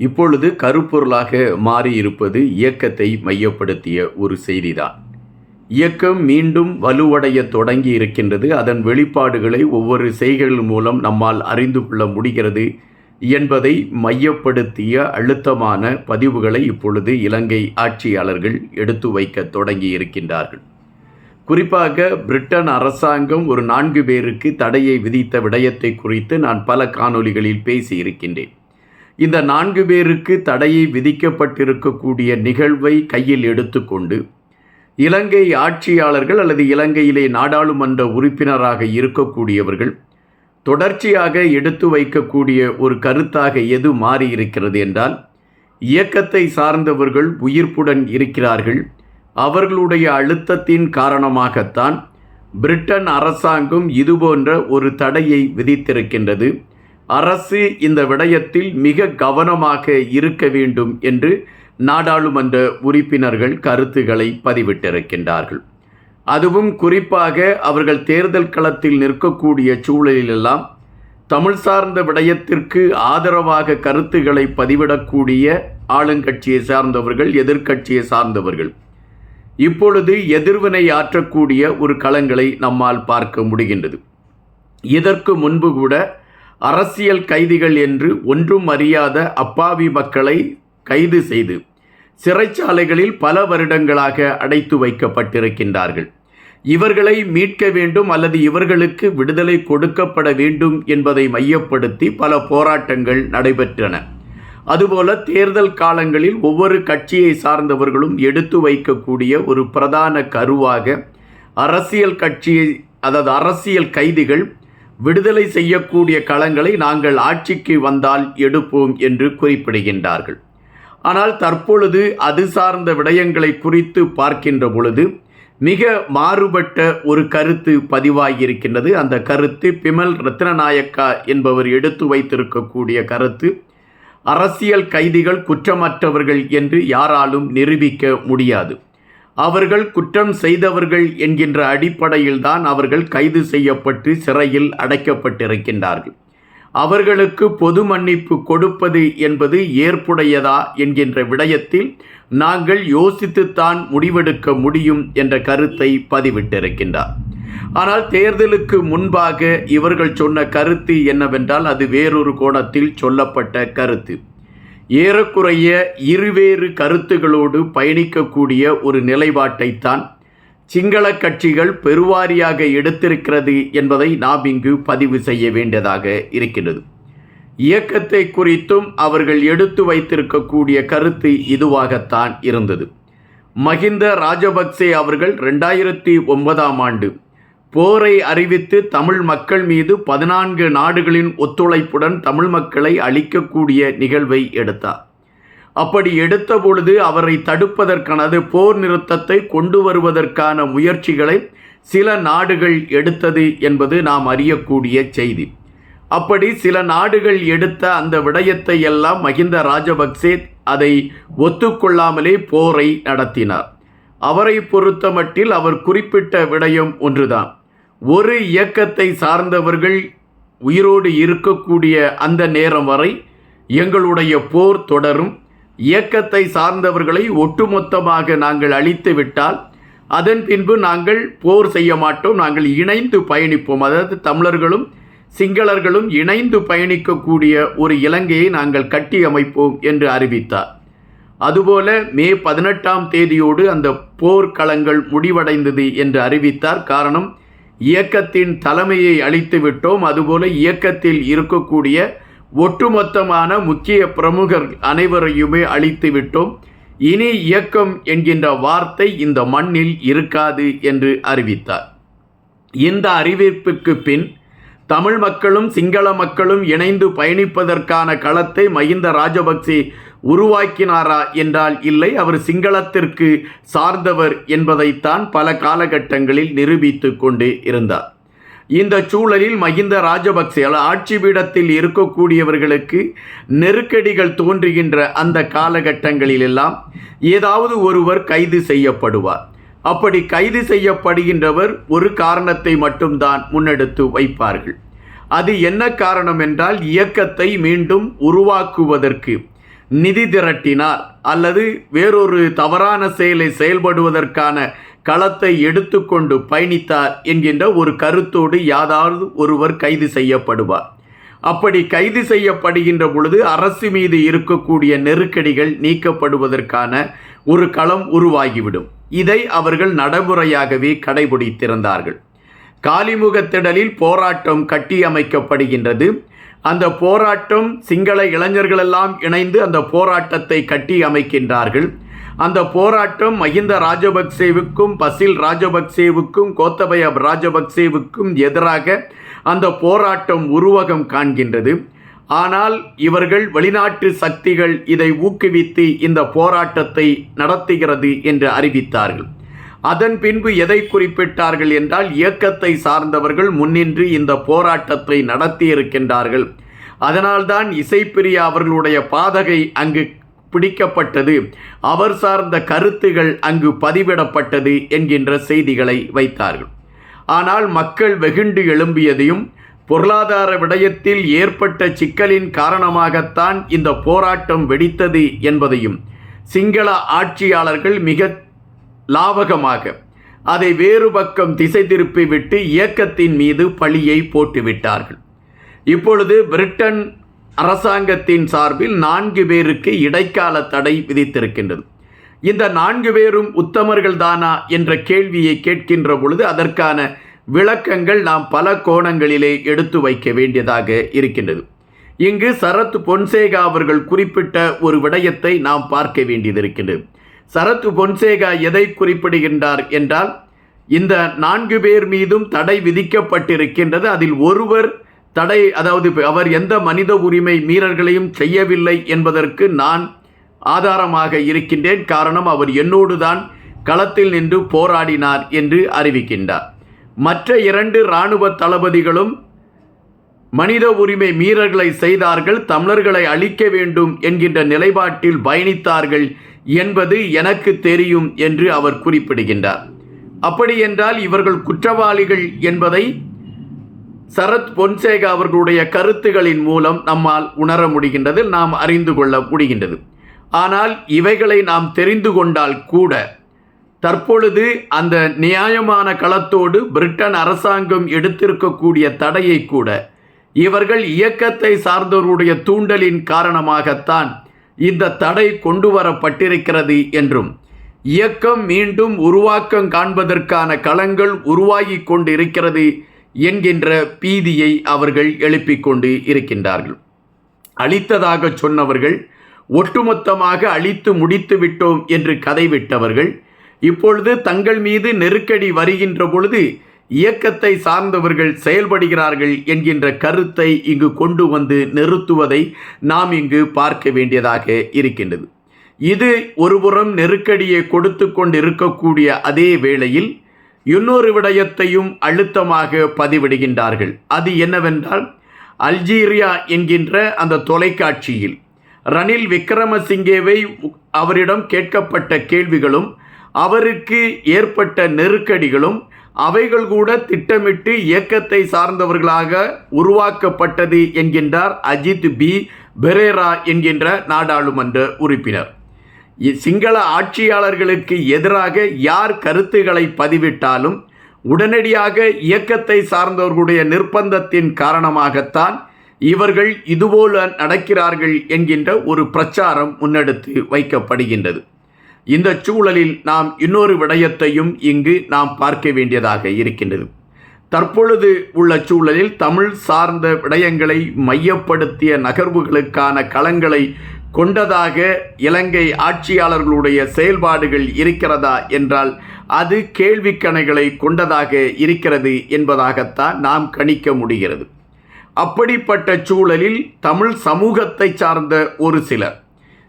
இப்பொழுது கருப்பொருளாக மாறியிருப்பது இயக்கத்தை மையப்படுத்திய ஒரு செய்திதான். இயக்கம் மீண்டும் வலுவடைய தொடங்கி இருக்கின்றது அதன் வெளிப்பாடுகளை ஒவ்வொரு செய்கைகள் மூலம் நம்மால் அறிந்து கொள்ள முடிகிறது என்பதை மையப்படுத்திய அழுத்தமான பதிவுகளை இப்பொழுது இலங்கை ஆட்சியாளர்கள் எடுத்து வைக்க தொடங்கி இருக்கின்றார்கள் குறிப்பாக பிரிட்டன் அரசாங்கம் ஒரு நான்கு பேருக்கு தடையை விதித்த விடயத்தை குறித்து நான் பல காணொளிகளில் பேசியிருக்கின்றேன். இந்த நான்கு பேருக்கு தடையை விதிக்கப்பட்டிருக்கக்கூடிய நிகழ்வை கையில் எடுத்துக்கொண்டு இலங்கை ஆட்சியாளர்கள் அல்லது இலங்கையிலே நாடாளுமன்ற உறுப்பினராக இருக்கக்கூடியவர்கள் தொடர்ச்சியாக எடுத்து வைக்கக்கூடிய ஒரு கருத்தாக எது மாறியிருக்கிறது என்றால் இயக்கத்தை சார்ந்தவர்கள் உயிர்ப்புடன் இருக்கிறார்கள். அவர்களுடைய அழுத்தத்தின் காரணமாகத்தான் பிரிட்டன் அரசாங்கம் இதுபோன்ற ஒரு தடையை விதித்திருக்கின்றது. அரசு இந்த விடயத்தில் மிக கவனமாக இருக்க வேண்டும் என்று நாடாளுமன்ற உறுப்பினர்கள் கருத்துக்களை பதிவிட்டிருக்கின்றார்கள். அதுவும் குறிப்பாக அவர்கள் தேர்தல் களத்தில் நிற்கக்கூடிய சூழலிலெல்லாம் தமிழ் சார்ந்த விடயத்திற்கு ஆதரவாக கருத்துக்களை பதிவிடக்கூடிய ஆளுங்கட்சியை சார்ந்தவர்கள் எதிர்க்கட்சியை சார்ந்தவர்கள். இப்பொழுது எதிர்வினை ஆற்றக்கூடிய ஒரு களங்களை நம்மால் பார்க்க முடிகின்றது. இதற்கு முன்பு கூட அரசியல் கைதிகள் என்று ஒன்றும் அறியாத அப்பாவி மக்களை கைது செய்து சிறைச்சாலைகளில் பல வருடங்களாக அடைத்து வைக்கப்பட்டிருக்கின்றார்கள். இவர்களை மீட்க வேண்டும் அல்லது இவர்களுக்கு விடுதலை கொடுக்கப்பட வேண்டும் என்பதை மையப்படுத்தி பல போராட்டங்கள் நடைபெற்றன. அதுபோல தேர்தல் காலங்களில் ஒவ்வொரு கட்சியை சார்ந்தவர்களும் எடுத்து வைக்கக்கூடிய ஒரு பிரதான கருவாக அரசியல் கட்சியை அதாவது அரசியல் கைதிகள் விடுதலை செய்யக்கூடிய களங்களை நாங்கள் ஆட்சிக்கு வந்தால் எடுப்போம் என்று குறிப்பிடுகின்றார்கள். ஆனால் தற்பொழுது அது சார்ந்த விடயங்களை குறித்து பார்க்கின்ற பொழுது மிக மாறுபட்ட ஒரு கருத்து பதிவாகியிருக்கின்றது. அந்த கருத்து பிமல் ரத்னநாயக்கா என்பவர் எடுத்து வைத்திருக்கக்கூடிய கருத்து. அரசியல் கைதிகள் குற்றமற்றவர்கள் என்று யாராலும் நிரூபிக்க முடியாது. அவர்கள் குற்றம் செய்தவர்கள் என்கின்ற அடிப்படையில்தான் அவர்கள் கைது செய்யப்பட்டு சிறையில் அடைக்கப்பட்டிருக்கின்றார்கள். அவர்களுக்கு பொது மன்னிப்பு கொடுப்பது என்பது ஏற்புடையதா என்கின்ற விடயத்தில் நாங்கள் யோசித்துத்தான் முடிவெடுக்க முடியும் என்ற கருத்தை பதிவிட்டிருக்கின்றார். ஆனால் தேர்தலுக்கு முன்பாக இவர்கள் சொன்ன கருத்து என்னவென்றால் அது வேறொரு கோணத்தில் சொல்லப்பட்ட கருத்து. ஏறக்குறைய இருவேறு கருத்துகளோடு பயணிக்கக்கூடிய ஒரு நிலைப்பாட்டைத்தான் சிங்கள கட்சிகள் பெருவாரியாக எடுத்திருக்கிறது என்பதை நாம் இங்கு பதிவு செய்ய வேண்டியதாக இருக்கின்றது. இயக்கத்தை குறித்தும் அவர்கள் எடுத்து வைத்திருக்கக்கூடிய கருத்து இதுவாகத்தான் இருந்தது. மஹிந்த ராஜபக்சே அவர்கள் ரெண்டாயிரத்தி ஒன்பதாம் ஆண்டு போரை அறிவித்து தமிழ் மக்கள் மீது பதினான்கு நாடுகளின் ஒத்துழைப்புடன் தமிழ் மக்களை அழிக்கக்கூடிய நிகழ்வை எடுத்தார். அப்படி எடுத்த பொழுது அவரை தடுப்பதற்கானது போர் நிறுத்தத்தை கொண்டு வருவதற்கான முயற்சிகளை சில நாடுகள் எடுத்தது என்பது நாம் அறியக்கூடிய செய்தி. அப்படி சில நாடுகள் எடுத்த அந்த விடயத்தை எல்லாம் மகிந்த ராஜபக்சே அதை ஒத்துக்கொள்ளாமலே போரை நடத்தினார். அவரை பொறுத்தமட்டில் அவர் குறிப்பிட்ட விடயம் ஒன்றுதான். ஒரு இயக்கத்தை சார்ந்தவர்கள் உயிரோடு இருக்கக்கூடிய அந்த நேரம் வரை எங்களுடைய போர் தொடரும். இயக்கத்தை சார்ந்தவர்களை ஒட்டுமொத்தமாக நாங்கள் அழித்து விட்டால் அதன் பின்பு நாங்கள் போர் செய்ய மாட்டோம். நாங்கள் இணைந்து பயணிப்போம். அதாவது தமிழர்களும் சிங்களர்களும் இணைந்து பயணிக்கக்கூடிய ஒரு இலங்கையை நாங்கள் கட்டி அமைப்போம் என்று அறிவித்தார். அதுபோல மே பதினெட்டாம் தேதியோடு அந்த போர்க்களங்கள் முடிவடைந்தது என்று அறிவித்தார். காரணம் இயக்கத்தின் தலைமையை அழித்து விட்டோம். அதுபோல இயக்கத்தில் இருக்கக்கூடிய ஒட்டுமொத்தமான முக்கிய பிரமுகர் அனைவரையுமே அழித்து விட்டோம். இனி இயக்கம் என்கின்ற வார்த்தை இந்த மண்ணில் இருக்காது என்று அறிவித்தார். இந்த அறிவிப்புக்கு பின் தமிழ் மக்களும் சிங்கள மக்களும் இணைந்து பயணிப்பதற்கான களத்தை மஹிந்த ராஜபக்சே உருவாக்கினாரா என்றால் இல்லை. அவர் சிங்களத்திற்கு சார்ந்தவர் என்பதைத்தான் பல காலகட்டங்களில் நிரூபித்து கொண்டு இருந்தார். இந்த சூழலில் மஹிந்த ராஜபக்சேல ஆட்சி பீடத்தில் இருக்கக்கூடியவர்களுக்கு நெருக்கடிகள் தோன்றுகின்ற அந்த காலகட்டங்களிலெல்லாம் ஏதாவது ஒருவர் கைது செய்யப்படுவார். அப்படி கைது செய்யப்படுகின்றவர் ஒரு காரணத்தை மட்டும்தான் முன்னெடுத்து வைப்பார்கள். அது என்ன காரணம் என்றால் இயக்கத்தை மீண்டும் உருவாக்குவதற்கு நிதி திரட்டினார் அல்லது வேறொரு தவறான செயலை செயல்படுவதற்கான களத்தை எடுத்துக்கொண்டு பயணித்தார் என்கின்ற ஒரு கருத்தோடு யாதாவது ஒருவர் கைது செய்யப்படுவார். அப்படி கைது செய்யப்படுகின்ற பொழுது அரசு மீது இருக்கக்கூடிய நெருக்கடிகள் நீக்கப்படுவதற்கான ஒரு களம் உருவாகிவிடும். இதை அவர்கள் நடைமுறையாகவே கடைபிடித்திருந்தார்கள். காலிமுகத்திடலில் போராட்டம் கட்டியமைக்கப்படுகின்றது. அந்த போராட்டம் சிங்கள இளைஞர்களெல்லாம் இணைந்து அந்த போராட்டத்தை கட்டி அமைக்கின்றார்கள். அந்த போராட்டம் மஹிந்த ராஜபக்சேவுக்கும் பசில் ராஜபக்சேவுக்கும் கோத்தபய ராஜபக்சேவுக்கும் எதிராக அந்த போராட்டம் உருவகம் காண்கின்றது. ஆனால் இவர்கள் வெளிநாட்டு சக்திகள் இதை ஊக்குவித்து இந்த போராட்டத்தை நடத்துகிறது என்று அறிவித்தார்கள். அதன் பின்பு எதை குறிப்பிட்டார்கள் என்றால் இயக்கத்தை சார்ந்தவர்கள் முன்னின்று இந்த போராட்டத்தை நடத்தியிருக்கின்றார்கள். அதனால்தான் இசைப்பிரியா அவர்களுடைய பாதகை அங்கு பிடிக்கப்பட்டது. அவர் சார்ந்த கருத்துகள் அங்கு பதிவிடப்பட்டது என்கின்ற செய்திகளை வைத்தார்கள். ஆனால் மக்கள் வெகுண்டு எழும்பியதையும் பொருளாதார விடயத்தில் ஏற்பட்ட சிக்கலின் காரணமாகத்தான் இந்த போராட்டம் வெடித்தது என்பதையும் சிங்கள ஆட்சியாளர்கள் மிக லாவகமாக. அதை வேறு பக்கம் திசை திருப்பி விட்டு இயக்கத்தின் மீது பழியை போட்டுவிட்டார்கள். இப்பொழுது பிரிட்டன் அரசாங்கத்தின் சார்பில் நான்கு பேருக்கு இடைக்கால தடை விதித்திருக்கின்றது. இந்த நான்கு பேரும் உத்தமர்கள் தானா என்ற கேள்வியை கேட்கின்ற பொழுது அதற்கான விளக்கங்கள் நாம் பல கோணங்களிலே எடுத்து வைக்க வேண்டியதாக இருக்கின்றது. இங்கு சரத் பொன்சேகா அவர்கள் குறிப்பிட்ட ஒரு விடயத்தை நாம் பார்க்க வேண்டியது இருக்கின்றது. சரத் பொன்சேகா எதை குறிப்பிடுகின்றார் என்றால் இந்த நான்கு பேர் மீதும் தடை விதிக்கப்பட்டிருக்கின்றது. அதில் ஒருவர் தடை அதாவது அவர் எந்த மனித உரிமை மீறல்களையும் செய்யவில்லை என்பதற்கு நான் ஆதாரமாக இருக்கின்றேன். காரணம் அவர் என்னோடு தான் களத்தில் நின்று போராடினார் என்று அறிவிக்கின்றார். மற்ற இரண்டு இராணுவ தளபதிகளும் மனித உரிமை மீறல்களை செய்தார்கள் தமிழர்களை அழிக்க வேண்டும் என்கின்ற நிலைப்பாட்டில் பயணித்தார்கள் என்பது எனக்கு தெரியும் என்று அவர் குறிப்பிடுகின்றார். அப்படி என்றால் இவர்கள் குற்றவாளிகள் என்பதை சரத் பொன்சேகா அவர்களுடைய கருத்துகளின் மூலம் நம்மால் உணர முடிகின்றது நாம் அறிந்து கொள்ள முடிகின்றது. ஆனால் இவைகளை நாம் தெரிந்து கொண்டால் கூட தற்பொழுது அந்த நியாயமான களத்தோடு பிரிட்டன் அரசாங்கம் எடுத்திருக்கக்கூடிய தடையை கூட இவர்கள் இயக்கத்தை சார்ந்தவருடைய தூண்டலின் காரணமாகத்தான் இந்த தடை கொண்டு வரப்பட்டிருக்கிறது என்றும் இயக்கம் மீண்டும் உருவாக்கம் காண்பதற்கான களங்கள் உருவாகி கொண்டு இருக்கிறது என்கின்ற பீதியை அவர்கள் எழுப்பிக் கொண்டு இருக்கின்றார்கள். அளித்ததாக சொன்னவர்கள் ஒட்டுமொத்தமாக அழித்து முடித்து விட்டோம் என்று கதை விட்டவர்கள் இப்பொழுது தங்கள் மீது நெருக்கடி வருகின்ற பொழுது இயக்கத்தை சார்ந்தவர்கள் செயல்படுகிறார்கள் என்கின்ற கருத்தை இங்கு கொண்டு வந்து நிறுத்துவதை நாம் இங்கு பார்க்க வேண்டியதாக இருக்கின்றது. இது ஒருபுறம் நெருக்கடியை கொடுத்து கொண்டு இருக்கக்கூடிய அதே வேளையில் இன்னொரு விடயத்தையும் அழுத்தமாக பதிவிடுகின்றார்கள். அது என்னவென்றால் அல்ஜீரியா என்கின்ற அந்த தொலைக்காட்சியில் ரணில் விக்ரமசிங்கேவை அவரிடம் கேட்கப்பட்ட கேள்விகளும் அவருக்கு ஏற்பட்ட நெருக்கடிகளும் அவைகள் கூட திட்டமிட்டு இயக்கத்தை சார்ந்தவர்களாக உருவாக்கப்பட்டது என்கின்றார் அஜித் பி. பெரேரா என்கின்ற நாடாளுமன்ற உறுப்பினர். சிங்கள ஆட்சியாளர்களுக்கு எதிராக யார் கருத்துக்களை பதிவிட்டாலும் உடனடியாக இயக்கத்தை சார்ந்தவர்களுடைய நிர்பந்தத்தின் காரணமாகத்தான் இவர்கள் இதுபோல நடக்கிறார்கள் என்கின்ற ஒரு பிரச்சாரம் முன்னெடுத்து வைக்கப்படுகின்றது. இந்த சூழலில் நாம் இன்னொரு விடயத்தையும் இங்கு நாம் பார்க்க வேண்டியதாக இருக்கின்றது. தற்பொழுது உள்ள சூழலில் தமிழ் சார்ந்த விடயங்களை மையப்படுத்திய நகர்வுகளுக்கான களங்களை கொண்டதாக இலங்கை ஆட்சியாளர்களுடைய செயல்பாடுகள் இருக்கிறதா என்றால் அது கேள்விக்கணைகளை கொண்டதாக இருக்கிறது என்பதாகத்தான் நாம் கணிக்க முடிகிறது. அப்படிப்பட்ட சூழலில் தமிழ் சமூகத்தை சார்ந்த ஒரு சிலர்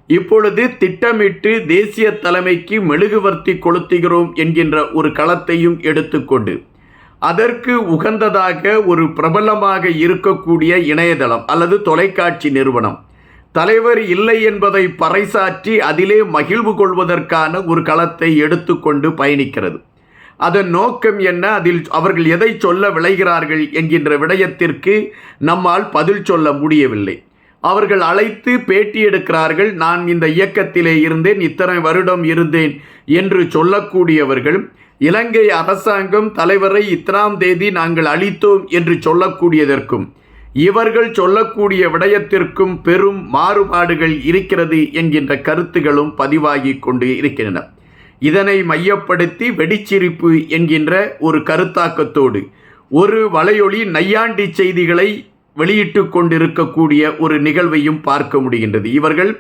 இப்பொழுது திட்டமிட்டு தேசிய தலைமைக்கு மெழுகுவர்த்தி கொளுத்துகிறோம் என்கின்ற ஒரு களத்தையும் எடுத்துக்கொண்டு அதற்கு உகந்ததாக ஒரு பிரபலமாக இருக்கக்கூடிய இணையதளம் அல்லது தொலைக்காட்சி நிறுவனம். தலைவர் இல்லை என்பதை பறைசாற்றி அதிலே மகிழ்வு கொள்வதற்கான ஒரு களத்தை எடுத்துக்கொண்டு பயணிக்கிறது. அதன் நோக்கம் என்ன? அதில் அவர்கள் எதை சொல்ல விளைகிறார்கள் என்கின்ற விடயத்திற்கு நம்மால் பதில் சொல்ல முடியவில்லை. அவர்கள் அழைத்து பேட்டி எடுக்கிறார்கள் நான் இந்த இயக்கத்திலே இருந்தேன் இத்தனை வருடம் இருந்தேன் என்று சொல்லக்கூடியவர்கள் இலங்கை அரசாங்கம் தலைவரை இத்தனாம் தேதி நாங்கள் அளித்தோம் என்று சொல்லக்கூடியதற்கும் இவர்கள் சொல்லக்கூடிய விடயத்திற்கும் பெரும் மாறுபாடுகள் இருக்கிறது என்கின்ற கருத்துகளும் பதிவாகி கொண்டு இருக்கின்றன. இதனை மையப்படுத்தி வெடிச்சிரிப்பு என்கின்ற ஒரு கருத்தாக்கத்தோடு ஒரு வலையொலி நையாண்டி செய்திகளை வெளியிட்டு கொண்டிருக்கக்கூடிய ஒரு நிகழ்வையும் பார்க்க முடிகின்றது. இவர்கள்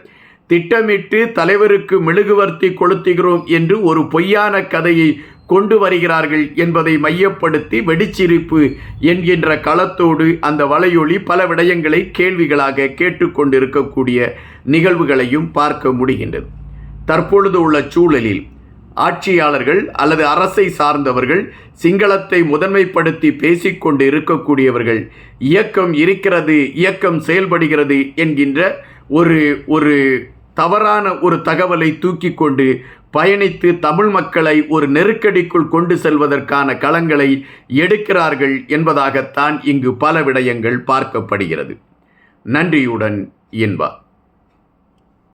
திட்டமிட்டு தலைவருக்கு மெழுகுவர்த்தி கொளுத்துகிறோம் என்று ஒரு பொய்யான கதையை கொண்டு வருகிறார்கள் என்பதை மையப்படுத்தி வெடிச்சிரிப்பு என்கின்ற களத்தோடு அந்த வலையொலி பல விடயங்களை கேள்விகளாக கேட்டுக்கொண்டிருக்கக்கூடிய நிகழ்வுகளையும் பார்க்க முடிகின்றது. தற்பொழுது உள்ள சூழலில் ஆட்சியாளர்கள் அல்லது அரசை சார்ந்தவர்கள் சிங்களத்தை முதன்மைப்படுத்தி பேசிக்கொண்டு இருக்கக்கூடியவர்கள் இயக்கம் இருக்கிறது இயக்கம் செயல்படுகிறது என்கின்ற ஒரு ஒரு தவறான ஒரு தகவலை தூக்கி கொண்டு பயணித்து தமிழ் மக்களை ஒரு நெருக்கடிக்குள் கொண்டு செல்வதற்கான களங்களை எடுக்கிறார்கள் என்பதாகத்தான் இங்கு பல விடயங்கள் பார்க்கப்படுகிறது. நன்றியுடன் இன்பா.